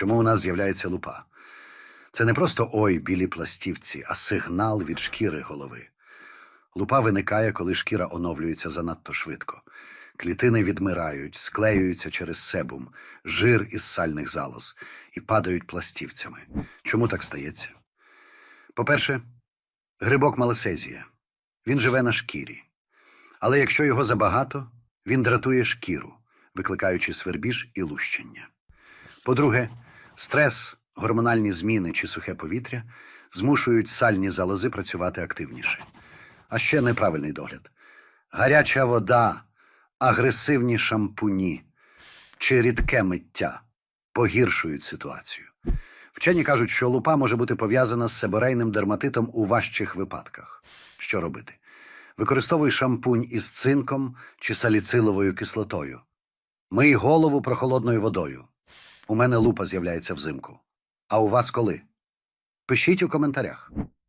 Чому у нас з'являється лупа? Це не просто ой, білі пластівці, а сигнал від шкіри голови. Лупа виникає, коли шкіра оновлюється занадто швидко. Клітини відмирають, склеюються через себум, жир із сальних залоз і падають пластівцями. Чому так стається? По-перше, грибок малосезія. Він живе на шкірі. Але якщо його забагато, він дратує шкіру, викликаючи свербіж і лущення. По-друге, стрес, гормональні зміни чи сухе повітря змушують сальні залози працювати активніше. А ще неправильний догляд. Гаряча вода, агресивні шампуні чи рідке миття погіршують ситуацію. Вчені кажуть, що лупа може бути пов'язана з себорейним дерматитом у важчих випадках. Що робити? Використовуй шампунь із цинком чи саліциловою кислотою. Мий голову прохолодною водою. У мене лупа з'являється взимку. А у вас коли? Пишіть у коментарях.